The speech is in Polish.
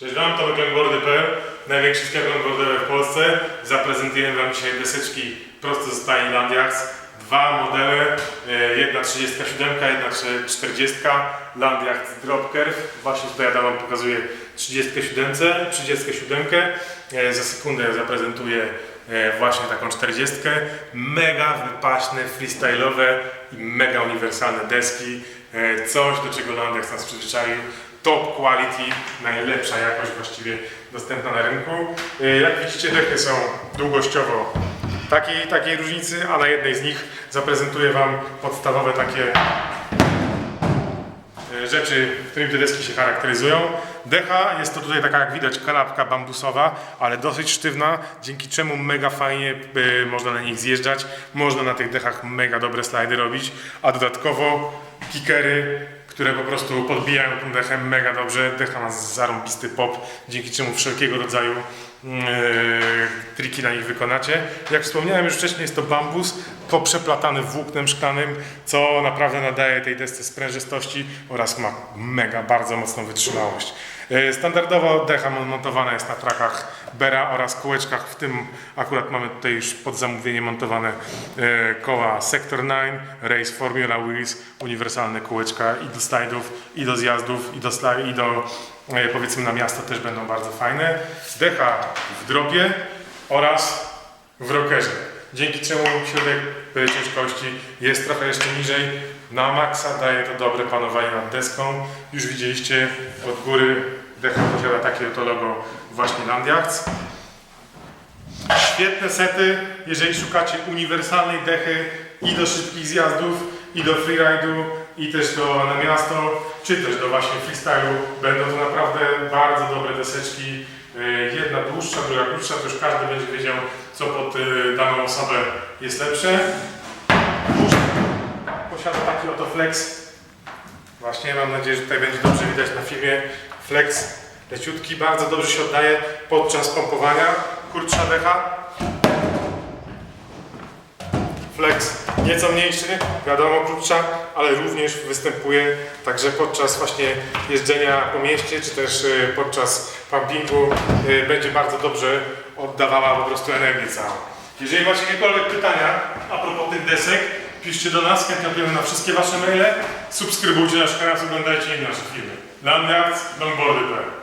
Cześć Wam, to Longboardy.pl, największy sklep longboardowy w Polsce. Zaprezentujemy Wam dzisiaj deseczki prosto z Thailand Yachts. Dwa modele, e, jedna 37, jedna 40, Land Yachts Drop Curve. Właśnie tutaj Adam Wam pokazuje 37, 37. E, Za sekundę zaprezentuję e, właśnie taką 40. Mega wypaśne, freestyle'owe i mega uniwersalne deski. Coś, do czego Land Yachts nas przyzwyczaił top quality, najlepsza jakość właściwie dostępna na rynku. Y, Jak widzicie, dechy są długościowo takiej, takiej różnicy, a na jednej z nich zaprezentuję Wam podstawowe takie y, rzeczy, którymi te deski się charakteryzują. Decha jest to tutaj taka jak widać kanapka bambusowa, ale dosyć sztywna, dzięki czemu mega fajnie y, można na nich zjeżdżać, można na tych dechach mega dobre slajdy robić, a dodatkowo kickery, które po prostu podbijają tą dechę mega dobrze. Decha ma zarąbisty pop, dzięki czemu wszelkiego rodzaju triki na nich wykonacie. Jak wspomniałem już wcześniej, jest to bambus poprzeplatany włóknem szklanym, co naprawdę nadaje tej desce sprężystości oraz ma mega, bardzo mocną wytrzymałość. Yy, Standardowo decha montowana jest na trakach Bera oraz kółeczkach, w tym akurat mamy tutaj już pod zamówienie montowane e, koła Sector 9, Race Formula Wheels, uniwersalne kółeczka i do slajdów, i do zjazdów, i do, i do e, powiedzmy na miasto też będą bardzo fajne. Decha w dropie oraz w rockerze. Dzięki czemu środek e, ciężkości jest trochę jeszcze niżej. Na maksa daje to dobre panowanie nad deską. Już widzieliście od góry decha posiada takie oto logo właśnie Land Yachts. Świetne sety, jeżeli szukacie uniwersalnej dechy i do szybkich zjazdów, i do freeride'u, i też do na miasto, czy też do właśnie freestyle'u. Będą to naprawdę bardzo dobre deseczki. Yy, Jedna dłuższa, druga krótsza, to już każdy będzie wiedział, co pod yy, daną osobę jest lepsze. Posiada taki oto flex. Właśnie mam nadzieję, że tutaj będzie dobrze widać na filmie. Flex leciutki, bardzo dobrze się oddaje podczas pompowania. Krótsza decha. Flex nieco mniejszy, wiadomo krótsza, ale również występuje także podczas właśnie jeżdżenia po mieście, czy też y, podczas pumpingu y, będzie bardzo dobrze oddawała po prostu energię całą. Jeżeli macie jakiekolwiek pytania a propos tych desek, piszcie do nas, chętnie odpowiemy na wszystkie Wasze maile. Subskrybujcie nasz kanał, oglądajcie inne nasze filmy. Landjazd, longboardy.pl